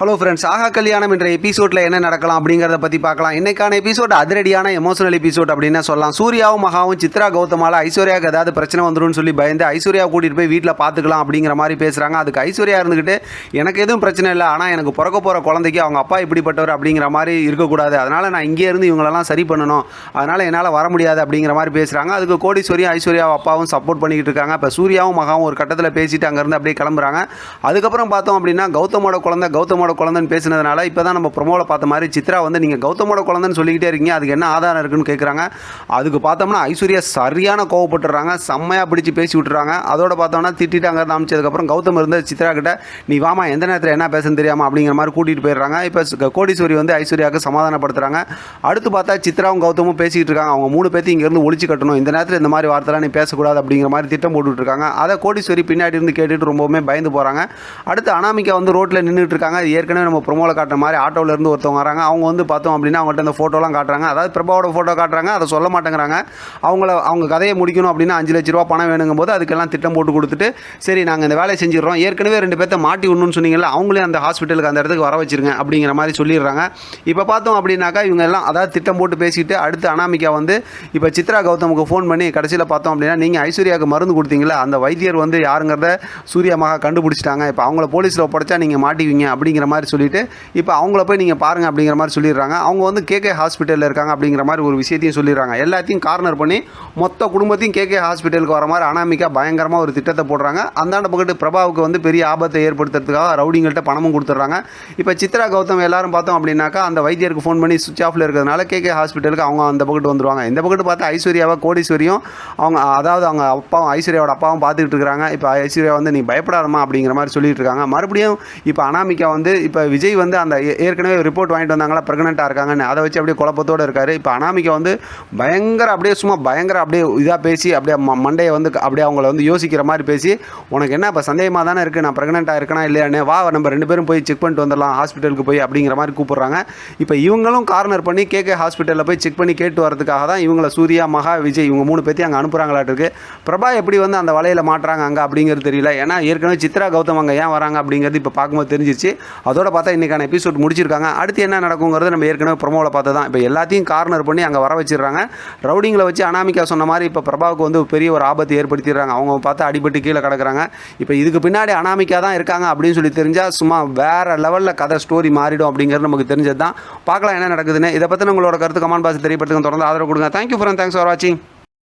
Hello friends ஆகா கல்யாணம் என்ற எபிசோடில் என்ன நடக்கலாம் அப்படிங்கிறத பற்றி பார்க்கலாம். இன்றைக்கான எபிசோட் அதிரடியான எமோஷனல் எபிசோட் அப்படின்னு சொல்லலாம். சூர்யாவும் மகாவும் சித்ரா கௌதமால ஐஸ்வர்யாவுக்கு ஏதாவது பிரச்சனை வந்துடும் சொல்லி பயந்து ஐஸ்வர்யா கூட்டிகிட்டு போய் வீட்டில் பார்த்துக்கலாம் அப்படிங்கிற மாதிரி பேசுகிறாங்க அதுக்கு ஐஸ்வர்யா இருந்துக்கிட்டு எனக்கு எதுவும் பிரச்சனை இல்லை. ஆனால் எனக்கு பிறக்க போகிற குழந்தைக்கு அவங்க அப்பா இப்படிப்பட்டவர் அப்படிங்கிற மாதிரி இருக்கக்கூடாது. அதனால் நான் இங்கே இருந்து இவங்களெல்லாம் சரி பண்ணணும். அதனால் என்னால் வர முடியாது அப்படிங்கிற மாதிரி பேசுகிறாங்க அதுக்கு கோடீஸ்வரியும் ஐஸ்வர்யாவும் அப்பாவும் சப்போர்ட் பண்ணிக்கிட்டு இருக்காங்க. இப்போ சூர்யாவும் மகாவும் ஒரு கட்டத்தில் பேசிட்டு அங்கேருந்து அப்படியே கிளம்புறாங்க. அதுக்கப்புறம் பார்த்தோம் அப்படின்னா கௌதமோட குழந்தை கௌதமோட குழந்தைன்னு பேசினதுனால இப்போ தான் நம்ம ப்ரொமோவில் பார்த்த மாதிரி சித்ரா வந்து நீங்கள் கௌதமோட குழந்தைன்னு சொல்லிக்கிட்டே இருக்கீங்க. அதுக்கு என்ன ஆதாரம் இருக்குன்னு கேட்குறாங்க அதுக்கு பார்த்தோம்னா ஐஸ்வர்யா சரியான கோவப்பட்டுறாங்க. செம்மையாக பிடிச்சி பேசி விட்டுறாங்க. அதோட பார்த்தோம்னா திட்டிட்டு அங்கே அமைச்சதுக்கப்புறம் கௌதம் இருந்து சித்ரா கிட்ட நீ வாமா எந்த நேரத்தில் என்ன பேசுன்னு தெரியாமல் அப்படிங்கிற மாதிரி கூட்டிகிட்டு போயிடுறாங்க. இப்போ கோடீஸ்வரி வந்து ஐஸ்வர்யாவுக்கு சமாதானப்படுத்துகிறாங்க அடுத்து பார்த்தா சித்ராவும் கௌதமும் பேசிக்கிட்டு இருக்காங்க. அவங்க மூணு பேர்த்தையும் இங்கேருந்து ஒழிச்சு கட்டணும். இந்த நேரத்தில் இந்த மாதிரி வார்த்தைலாம் நீ பேசக்கூடாது அப்படிங்கிற மாதிரி திட்டம் போட்டுட்டு இருக்காங்க அதை கோடீஸ்வரி பின்னாடி இருந்து கேட்டுட்டு ரொம்பவுமே பயந்து போகிறாங்க அடுத்து அனாமிகா வந்து ரோட்டில் நின்றுட்டு இருக்காங்க. ஏற்கனவே நம்ம ப்ரொமோவில் காட்டுற மாதிரி ஆட்டோவில் இருந்து ஒருத்தவங்க வராங்க. அவங்க வந்து பார்த்தோம் அப்படின்னா அவங்கள்ட்ட அந்த ஃபோட்டோலாம் காட்டுறாங்க. அதாவது பிரபாவோட ஃபோட்டோ காட்டுறாங்க. அதை சொல்ல மாட்டேங்கிறாங்க. அவங்கள அவங்க கதையை முடிக்கணும் அப்படின்னா அஞ்சு லட்ச ரூபா பணம் வேணுங்கும் போது அதுக்கெல்லாம் திட்டம் போட்டு கொடுத்துட்டு சரி நாங்கள் இந்த வேலையை செஞ்சிடறோம். ஏற்கனவே ரெண்டு பேர்த்த மாட்டி விடணும்னு சொன்னீங்கல்ல அவங்களே அந்த ஹாஸ்பிட்டலுக்கு அந்த இடத்துக்கு வர வச்சிருங்க அப்படிங்கிற மாதிரி சொல்லிடுறாங்க. இப்போ பார்த்தோம் அப்படின்னாக்கா இவங்க எல்லாம் அதாவது திட்டம் போட்டு பேசிட்டு அடுத்து அனாமிகா வந்து இப்போ சித்ரா கௌதமுக்கு ஃபோன் பண்ணி கடைசியில் பார்த்தோம் அப்படின்னா நீங்கள் ஐஸ்வர்யாவுக்கு மருந்து கொடுத்தீங்களா அந்த வைத்தியர் வந்து யாருங்கிறத சூர்யா மகா கண்டுபிடிச்சிட்டாங்க. இப்போ அவங்கள போலீஸில் ஒப்படைச்சா நீங்கள் மாட்டிவிங்க அப்படிங்கிற மாதிரி சொல்லிட்டு இப்போ அவங்கள போய் நீங்கள் பாருங்க அப்படிங்கிற மாதிரி சொல்லிடுறாங்க. அவங்க வந்து கேகே ஹாஸ்பிட்டலில் இருக்காங்க அப்படிங்கிற மாதிரி ஒரு விஷயத்தையும் சொல்லிடுறாங்க. எல்லாத்தையும் கார்னர் பண்ணி மொத்த குடும்பத்தையும் கேகே ஹாஸ்பிட்டலுக்கு வர மாதிரி அனாமிகா பயங்கரமாக ஒரு திட்டத்தை போடுறாங்க. அந்தாண்ட பக்கத்து பிரபாவுக்கு வந்து பெரிய ஆபத்தை ஏற்படுத்துறதுக்காக ரவுடிங்கள்ட்ட பணமும் கொடுத்துட்றாங்க. இப்போ சித்ரா கௌதம் எல்லாரும் பார்த்தோம் அப்படின்னாக்கா அந்த வைத்தியருக்கு ஃபோன் பண்ணி சுவிச் ஆஃபில் இருக்கிறதுனால கேகே ஹாஸ்பிட்டலுக்கு அவங்க அந்த பக்கத்து வந்துருவாங்க. இந்த பக்கத்து பார்த்தா ஐஸ்வர்யாவை கோடீஸ்வரியும் அவங்க அதாவது அவங்க அப்பாவும் ஐஸ்வர்யாவோட அப்பாவும் பார்த்துக்கிட்டு இருக்காங்க இப்போ ஐஸ்வர்யா வந்து நீ பயப்படாதமா அப்படிங்கிற மாதிரி சொல்லிட்டு இருக்காங்க. மறுபடியும் இப்போ அனாமிகா வந்து இப்போ விஜய் வந்து அந்த ஏற்கனவே ரிப்போர்ட் வாங்கிட்டு வந்தாங்களா ப்ரெக்னெண்ட்டாக இருக்காங்கன்னு அதை வச்சு அப்படியே குழப்பத்தோடு இருக்காரு. இப்போ அனாமிகா வந்து பயங்கர அப்படியே சும்மா பயங்கர அப்படியே இதாக பேசி அப்படியே ம- மண்டையை வந்து அப்படியே அவங்கள வந்து யோசிக்கிற மாதிரி பேசி உனக்கு என்ன இப்போ சந்தேகமாக தானே இருக்குது நான் ப்ரெக்னெண்ட்டாக இருக்கனா இல்லையானே வா நம்ம ரெண்டு பேரும் போய் செக் பண்ணிட்டு வந்துடலாம் ஹாஸ்பிட்டலுக்கு போய் அப்படிங்கிற மாதிரி கூப்பிட்றாங்க. இப்போ இவங்களும் கார்னர் பண்ணி கேகே ஹாஸ்பிட்டலில் போய் செக் பண்ணி கேட்டு வரதுக்காக தான் இவங்கள சூர்யா மகா விஜய் இவங்க மூணு பேர்த்தையும் அங்கே அனுப்புகிறாங்களாட்டிருக்கு பிரபா எப்படி வந்து அந்த வலையில் மாட்டுறாங்க அங்கே அப்படிங்கிறது தெரியல. ஏன்னா ஏற்கனவே சித்ரா கௌதம் அங்கே ஏன் வராங்க அப்படிங்கிறது இப்போ பார்க்கும்போது தெரிஞ்சிச்சு அதோட பார்த்தா இன்றைக்கான எபிசோட் முடிச்சிருக்காங்க. அடுத்து என்ன நடக்குங்கிறது நம்ம ஏற்கனவே ப்ரொமோவில் பார்த்து தான் இப்போ எல்லாத்தையும் கார்னர் பண்ணி அங்கே வர வச்சிடுறாங்க. ரவுடிங்கில் வச்சு அனாமிகா சொன்ன மாதிரி இப்போ பிரபாவுக்கு வந்து பெரிய ஒரு ஆபத்து ஏற்படுத்திடுறாங்க. அவங்க பார்த்து அடிபட்டு கீழே கிடக்குறாங்க. இப்போ இதுக்கு பின்னாடி அனாமிக்கா தான் இருக்காங்க அப்படின்னு சொல்லி தெரிஞ்சால் சும்மா வேறு லெவலில் கதை ஸ்டோரி மாறிடும் அப்படிங்கிறது நமக்கு தெரிஞ்சது தான் பார்க்கலாம் என்ன நடக்குதுன்னு. இதை பற்றி உங்களோட கருத்து கமெண்ட் பாக்ஸ் தெரியப்படுத்துங்க. தொடர்ந்து ஆதரவு கொடுங்க. தேங்க்யூ ஃபார் தேங்க்ஸ் ஃபார் வாட்சிங்